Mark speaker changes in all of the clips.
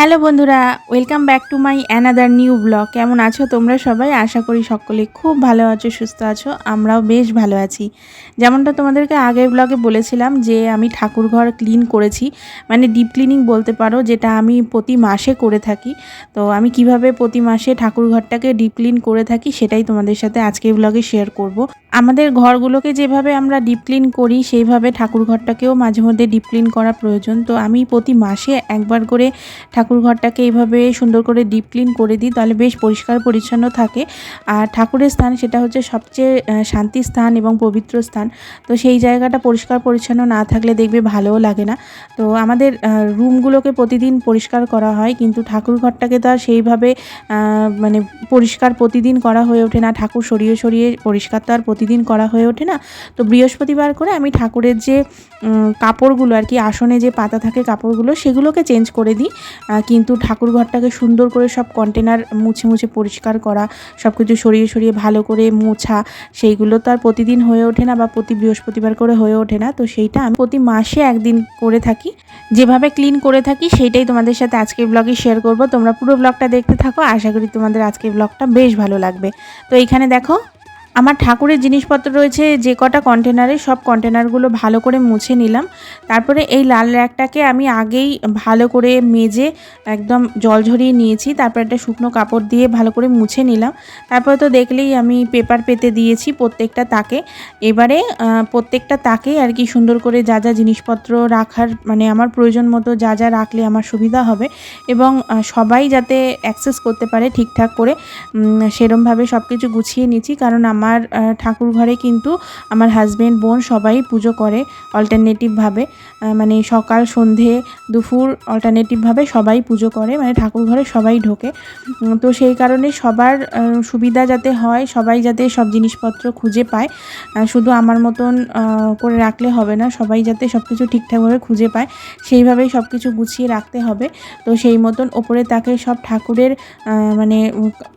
Speaker 1: Hello বন্ধুরা welcome back to my another new blog কেমন আছো তোমরা সবাই? আশা করি সকলে খুব ভালো আছো, সুস্থ আছো, আমরাও বেশ ভালো আছি। যেমনটা তোমাদেরকে আগের ব্লগে বলেছিলাম যে, আমি ঠাকুরঘর ক্লিন করেছি। মানে ডিপ ক্লিনিং বলতে পারো, যেটা আমি প্রতি মাসে করে থাকি। তো আমি কীভাবে প্রতি মাসে ঠাকুরঘরটাকে ডিপ ক্লিন করে থাকি, সেটাই তোমাদের সাথে আজকের ব্লগে শেয়ার করব। আমাদের ঘরগুলোকে যেভাবে আমরা ডিপ ক্লিন করি, সেইভাবে ঠাকুরঘরটাকেও মাঝে মধ্যে ডিপ ক্লিন করা প্রয়োজন। তো আমি প্রতি মাসে একবার করে ঠাকুর ঘরটাকে এইভাবে সুন্দর করে ডিপ ক্লিন করে দিই, তাহলে বেশ পরিষ্কার পরিচ্ছন্ন থাকে। আর ঠাকুরের স্থান সেটা হচ্ছে সবচেয়ে শান্তি স্থান এবং পবিত্র স্থান। তো সেই জায়গাটা পরিষ্কার পরিচ্ছন্ন না থাকলে দেখবে ভালোও লাগে না। তো আমাদের রুমগুলোকে প্রতিদিন পরিষ্কার করা হয়, কিন্তু ঠাকুর ঘরটাকে তো আর সেইভাবে মানে পরিষ্কার প্রতিদিন করা হয়ে ওঠে না। ঠাকুর সরিয়ে সরিয়ে পরিষ্কার তো আর প্রতিদিন করা হয়ে ওঠে না। তো বৃহস্পতিবার করে আমি ঠাকুরের যে কাপড়গুলো আর কি, আসনে যে পাতা থাকে কাপড়গুলো, সেগুলোকে চেঞ্জ করে দিই। কিন্তু ঠাকুর ঘরটাকে সুন্দর করে সব কন্টেনার মুছে মুছে পরিষ্কার করা সব কিছু সরিয়ে সরিয়ে ভালো করে মোছা, সেইগুলো তো আর প্রতিদিন হয়ে ওঠে না বা প্রতি বৃহস্পতিবার করে হয়ে ওঠে না। তো সেইটা আমি প্রতি মাসে একদিন করে থাকি। যেভাবে ক্লিন করে থাকি, সেইটাই তোমাদের সাথে আজকের ব্লগে শেয়ার করব। তোমরা পুরো ব্লগটা দেখতে থাকো। আশা করি তোমাদের আজকের ব্লগটা বেশ ভালো লাগবে। তো এইখানে দেখো আমার ঠাকুরের জিনিসপত্র রয়েছে, যে কটা কন্টেনারে সব কন্টেনারগুলো ভালো করে মুছে নিলাম। তারপরে এই লাল র্যাকটাকে আমি আগেই ভালো করে মেজে একদম জল ঝরিয়ে নিয়েছি। তারপর একটা শুকনো কাপড় দিয়ে ভালো করে মুছে নিলাম। তারপরে তো দেখলেই আমি পেপার পেতে দিয়েছি প্রত্যেকটা তাকে। এবারে প্রত্যেকটা তাকে আর কি সুন্দর করে যা যা জিনিসপত্র রাখার মানে আমার প্রয়োজন মতো যা যা রাখলে আমার সুবিধা হবে এবং সবাই যাতে অ্যাক্সেস করতে পারে ঠিকঠাক করে সেরমভাবে সব কিছু গুছিয়ে নিচ্ছি। কারণ আমার আহ, ঠাকুর ঘরে কিন্তু আমার হাজব্যান্ড বোন সবাই পুজো করে অল্টারনেটিভভাবে মানে সকাল সন্ধে দুপুর অল্টারনেটিভভাবে সবাই পুজো করে মানে ঠাকুর ঘরে সবাই ঢোকে। তো সেই কারণে সবার সুবিধা যাতে হয় সবাই যাতে সব জিনিসপত্র খুঁজে পায় শুধু আমার মতন করে রাখলে হবে না সবাই যাতে সব কিছু ঠিকঠাকভাবে খুঁজে পায় সেইভাবেই সব কিছু গুছিয়ে রাখতে হবে। তো সেই মতন ওপরে তাকে সব ঠাকুরের মানে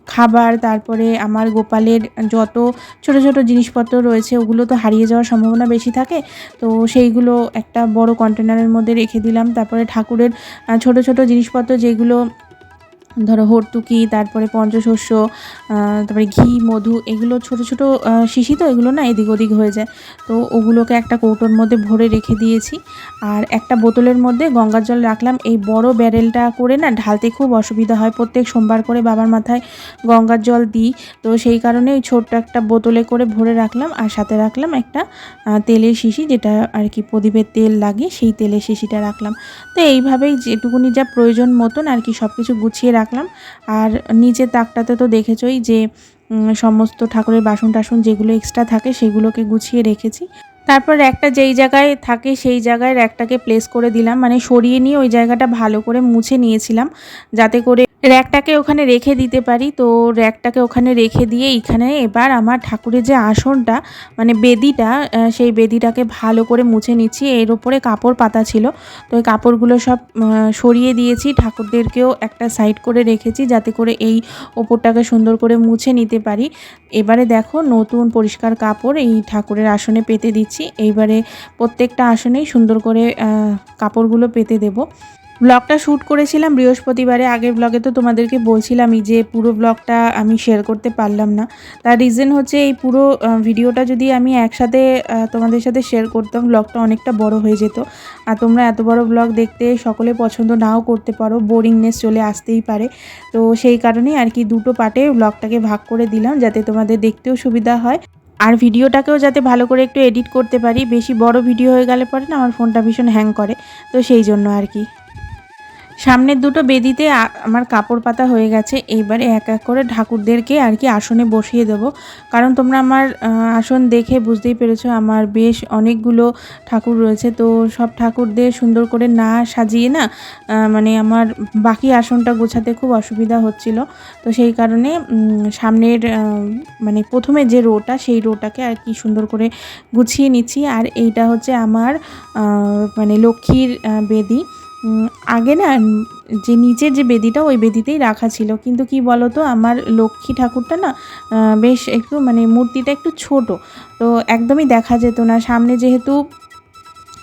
Speaker 1: খাবার তারপরে আমার গোপালের যত ছোট ছোট জিনিসপত্র রয়েছে, ওগুলো তো হারিয়ে যাওয়ার সম্ভাবনা বেশি থাকে। তো সেইগুলো একটা বড় কন্টেনারের মধ্যে রেখে দিলাম। তারপরে ঠাকুরের ছোটো ছোট জিনিসপত্র যেগুলো ধরো হর্তুকি, তারপরে পঞ্চশস্য তারপরে ঘি, মধু, এগুলো ছোট ছোট শিশি তো, এগুলো না এদিক ওদিক হয়ে যায়। তো ওগুলোকে একটা কৌটোর মধ্যে ভরে রেখে দিয়েছি। আর একটা বোতলের মধ্যে গঙ্গার জল রাখলাম। এই বড় ব্যারেলটা করে না ঢালতে খুব অসুবিধা হয়। প্রত্যেক সোমবার করে বাবার মাথায় গঙ্গার জল দিই। তো সেই কারণে ওই ছোট্ট একটা বোতলে করে ভরে রাখলাম। আর সাথে রাখলাম একটা তেলের শিশি, যেটা আর কি প্রদীপের তেল লাগে, সেই তেলের শিশিটা রাখলাম। তো এইভাবেই যেটুকুনি যা প্রয়োজন মতন আর কি সব কিছু গুছিয়ে রাখলাম। আর নিচের তাকটাতে তো দেখেছই যে সমস্ত ঠাকুরের বাসন টাসন যেগুলো এক্সট্রা থাকে সেগুলোকে গুছিয়ে রেখেছি। তারপর একটা যেই জায়গায় থাকে সেই জায়গায় একটাকে প্লেস করে দিলাম। মানে সরিয়ে নিয়ে ওই জায়গাটা ভালো করে মুছে নিয়েছিলাম। যাতে করে র্যাকটাকে ওখানে রেখে দিতে পারি। তো র্যাকটাকে ওখানে রেখে দিয়ে এখানে এবার আমার ঠাকুরের যে আসনটা মানে বেদিটা সেই বেদিটাকে ভালো করে মুছে নিচ্ছি। এর ওপরে কাপড় পাতা ছিল। তো এই কাপড়গুলো সব সরিয়ে দিয়েছি। ঠাকুরদেরকেও একটা সাইড করে রেখেছি যাতে করে এই ওপরটাকে সুন্দর করে মুছে নিতে পারি। এবারে দেখো নতুন পরিষ্কার কাপড় এই ঠাকুরের আসনে পেতে দিচ্ছি। এইবারে প্রত্যেকটা আসনেই সুন্দর করে কাপড়গুলো পেতে দেবো। ব্লগটা শ্যুট করেছিলাম, বৃহস্পতিবারে। আগের ব্লগে তো তোমাদেরকে বলছিলামই যে পুরো ব্লগটা আমি শেয়ার করতে পারলাম না। তার রিজন হচ্ছে এই পুরো ভিডিওটা যদি আমি একসাথে তোমাদের সাথে শেয়ার করতাম ব্লগটা অনেকটা বড় হয়ে যেত। আর তোমরা এত বড় ব্লগ দেখতে সকলে পছন্দ নাও করতে পারো বোরিংনেস চলে আসতেই পারে। তো সেই কারণেই আর কি দুটো পার্টে ব্লগটাকে ভাগ করে দিলাম, যাতে তোমাদের দেখতেও সুবিধা হয়। আর ভিডিওটাকেও যাতে ভালো করে একটু এডিট করতে পারি। বেশি বড় ভিডিও হয়ে গেলে পরে না আমার ফোনটা ভীষণ হ্যাং করে। তো সেই জন্য আর কি। সামনের দুটো বেদিতে আমার কাপড় পাতা হয়ে গেছে। এইবারে এক এক করে ঠাকুরদেরকে আর কি আসনে বসিয়ে দেবো। কারণ তোমরা আমার আসন দেখে বুঝতেই পেরেছ, আমার বেশ অনেকগুলো ঠাকুর রয়েছে। তো সব ঠাকুরদের সুন্দর করে না সাজিয়ে না মানে আমার বাকি আসনটা গোছাতে খুব অসুবিধা হচ্ছিল। তো সেই কারণে সামনের মানে প্রথমে যে রোটা, সেই রোটাকে আর কি সুন্দর করে গুছিয়ে নিচ্ছি। আর এইটা হচ্ছে আমার মানে লক্ষ্মীর বেদি। আগে না যে নিচের যে বেদিটা ওই বেদিতেই রাখা ছিল। কিন্তু কি তো আমার লক্ষ্মী ঠাকুরটা না বেশ একটু মানে মূর্তিটা একটু ছোট। তো একদমই দেখা যেত না। সামনে যেহেতু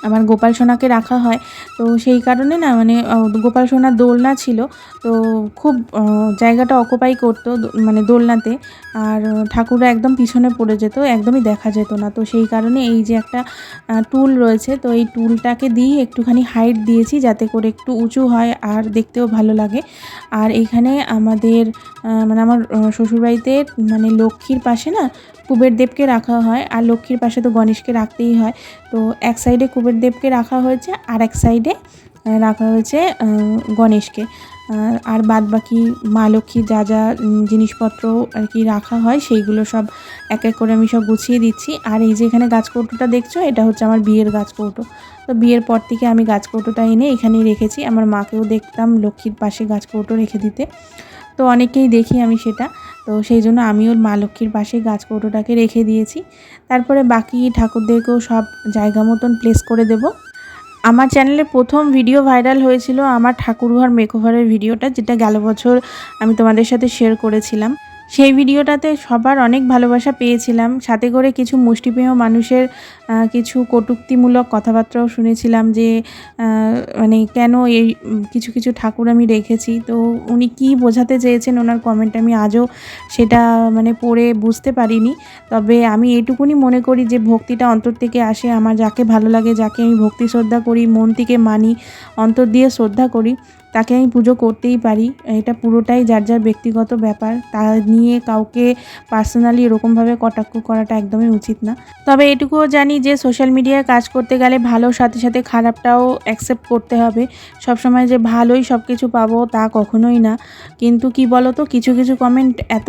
Speaker 1: আমার গোপাল সোনাকে রাখা হয়। তো সেই কারণে না মানে গোপাল সোনার দোলনা ছিল। তো খুব জায়গাটা অকুপাই করতো মানে দোলনাতে। আর ঠাকুররা একদম পিছনে পড়ে যেত, একদমই দেখা যেত না। তো সেই কারণে এই যে একটা টুল রয়েছে, তো এই টুলটাকে দিয়ে একটুখানি হাইট দিয়েছি, যাতে করে একটু উঁচু হয় আর দেখতেও ভালো লাগে। আর এইখানে আমাদের মানে আমার শ্বশুরবাড়িতে মানে লক্ষ্মীর পাশে না কুবের দেবকে রাখা হয়। আর লক্ষ্মীর পাশে তো গণেশকে রাখতেই হয়। তো এক সাইডে কুবের দেবকে রাখা হয়েছে আর এক সাইডে রাখা হয়েছে গণেশকে। আর- বাদ বাকি মা লক্ষ্মীর যা যা জিনিসপত্র আর কি রাখা হয়, সেইগুলো সব এক এক করে আমি সব গুছিয়ে দিচ্ছি। আর এই যে এখানে গাছ কৌটোটা দেখছ, এটা হচ্ছে আমার বিয়ের গাছ কৌটো। তো বিয়ের পর থেকে আমি গাছ কৌটোটা এনে এখানেই রেখেছি। আমার মাকেও দেখতাম লক্ষ্মীর পাশে গাছ কৌটো রেখে দিতে। তো অনেকেই দেখি আমি সেটা। তো সেই জন্য আমি ওর মা লক্ষ্মীর পাশে গাছ কৌটোটাকে রেখে দিয়েছি। তারপরে বাকি ঠাকুরদেরকেও সব জায়গা মতন প্লেস করে দেব। আমার চ্যানেলে প্রথম ভিডিও ভাইরাল হয়েছিল আমার ঠাকুরঘর মেকওভারের ভিডিওটা যেটা গেল বছর আমি তোমাদের সাথে শেয়ার করেছিলাম। সেই ভিডিওটাতে সবার অনেক ভালোবাসা পেয়েছিলাম। সাথে করে কিছু মুষ্টিপেয় মানুষের কিছু কটূক্তিমূলক কথাবার্তাও শুনেছিলাম যে মানে কেন এই কিছু কিছু ঠাকুর আমি রেখেছি। তো উনি কি বোঝাতে চেয়েছেন ওনার কমেন্ট আমি আজও সেটা মানে পড়ে বুঝতে পারিনি। তবে আমি এটুকুনি মনে করি যে ভক্তিটা অন্তর থেকে আসে, আমার যাকে ভালো লাগে, যাকে আমি ভক্তি শ্রদ্ধা করি, মন থেকে মানি, অন্তর দিয়ে শ্রদ্ধা করি। তাকে আমি পুজো করতেই পারি। এটা পুরোটাই যার যার ব্যক্তিগত ব্যাপার, তা নিয়ে কাউকে পার্সোনালি এরকমভাবে কটাক্ষ করাটা একদমই উচিত না। তবে এটুকুও জানি যে সোশ্যাল মিডিয়ায় কাজ করতে গেলে ভালোর সাথে সাথে খারাপটাও অ্যাকসেপ্ট করতে হবে। সবসময় যে ভালোই সব কিছু পাবো তা কখনোই না। কিন্তু কি বলো তো কিছু কিছু কমেন্ট এত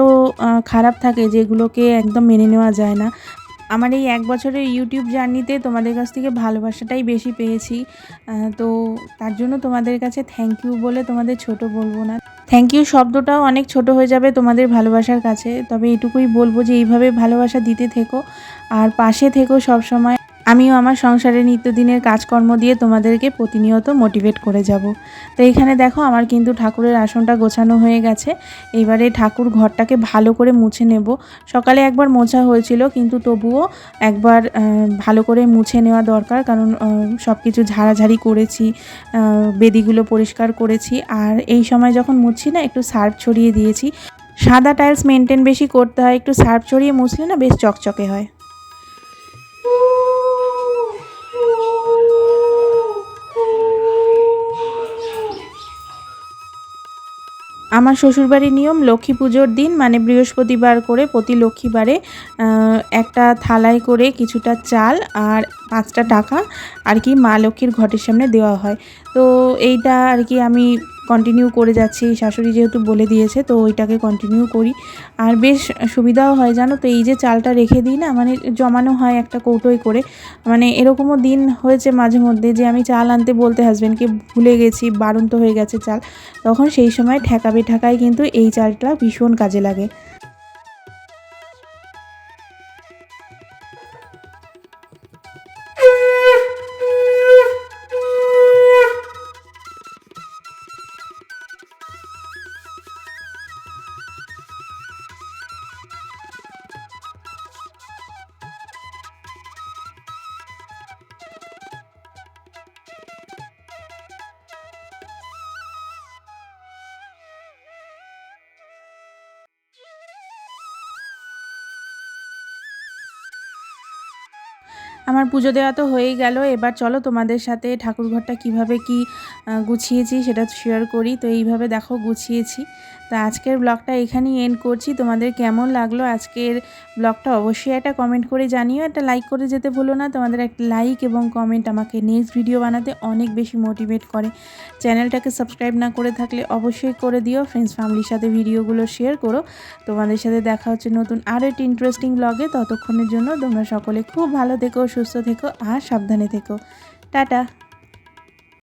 Speaker 1: খারাপ থাকে যেগুলোকে একদম মেনে নেওয়া যায় না। আমার এই এক বছরের ইউটিউব জার্নিতে তোমাদের কাছ থেকে ভালোবাসাটাই বেশি পেয়েছি। তো তার জন্য তোমাদের কাছে থ্যাংক ইউ বলে তোমাদের ছোট বলব না। থ্যাংক ইউ শব্দটাও অনেক ছোট হয়ে যাবে তোমাদের ভালোবাসার কাছে। তবে এটুকুই বলব যে, এইভাবে ভালোবাসা দিতে থেকো, আর পাশে থেকো সব সময় আমিও আমার সংসারের নিত্যদিনের কাজকর্ম দিয়ে তোমাদেরকে প্রতিনিয়ত মোটিভেট করে যাব। তো এখানে দেখো আমার কিন্তু ঠাকুরের আসনটা গোছানো হয়ে গেছে। এইবারে ঠাকুর ঘরটাকে ভালো করে মুছে নেব। সকালে একবার মোছা হয়েছিল, কিন্তু তবুও একবার ভালো করে মুছে নেওয়া দরকার, কারণ সব কিছু ঝাড়াঝাড়ি করেছি বেদিগুলো পরিষ্কার করেছি। আর এই সময় যখন মুছছি না, একটু সার্ফ ছড়িয়ে দিয়েছি। সাদা টাইলস মেনটেন বেশি করতে হয়, একটু সার্ফ ছড়িয়ে মুছলে না বেশ চকচকে হয়। আমার শ্বশুরবাড়ির নিয়ম, লক্ষ্মী পুজোর দিন মানে বৃহস্পতিবার করে প্রতি লক্ষ্মীবারে একটা থালায় করে কিছুটা চাল আর পাঁচটা টাকা আর কি মা লক্ষ্মীর ঘটের সামনে দেওয়া হয়। তো এইটা আর কি আমি কন্টিনিউ করে যাচ্ছি। শাশুড়ি যেহেতু বলে দিয়েছে, তো ওইটাকে কন্টিনিউ করি। আর বেশ সুবিধাও হয়, জানো তো, এই যে চালটা রেখে দিই না মানে জমানো হয় একটা কৌটোয় করে। মানে এরকমও দিন হয়েছে মাঝে মধ্যে যে আমি চাল আনতে বলতে হাজব্যান্ডকে ভুলে গেছি, বারন্ত হয়ে গেছে চাল। তখন সেই সময় ঠেকাবে ঠেকায় কিন্তু এই চালটা ভীষণ কাজে লাগে। আমার পুজো দেওয়া তো হয়েই গেল। এবার চলো তোমাদের সাথে ঠাকুরঘরটা কীভাবে কি গুছিয়েছি সেটা শেয়ার করি। তো এইভাবে দেখো, গুছিয়েছি। তো আজকের ব্লগটা এখানেই এন্ড করছি। তোমাদের কেমন লাগল আজকের ব্লগটা অবশ্যই একটা কমেন্ট করে জানিও। একটা লাইক করে যেতে ভুলো না। তোমাদের একটা লাইক এবং কমেন্ট আমাকে নেক্সট ভিডিও বানাতে অনেক বেশি মোটিভেট করে। চ্যানেলটাকে সাবস্ক্রাইব না করে থাকলে অবশ্যই করে দিও। ফ্রেন্ডস ফ্যামিলির সাথে ভিডিওগুলো শেয়ার করো। তোমাদের সাথে দেখা হচ্ছে নতুন আরও একটি ইন্টারেস্টিং ব্লগে ততক্ষণের জন্য তোমরা সকলে খুব ভালো থেকো, সুস্থ থেকো আর সাবধানে থেকো। টাটা!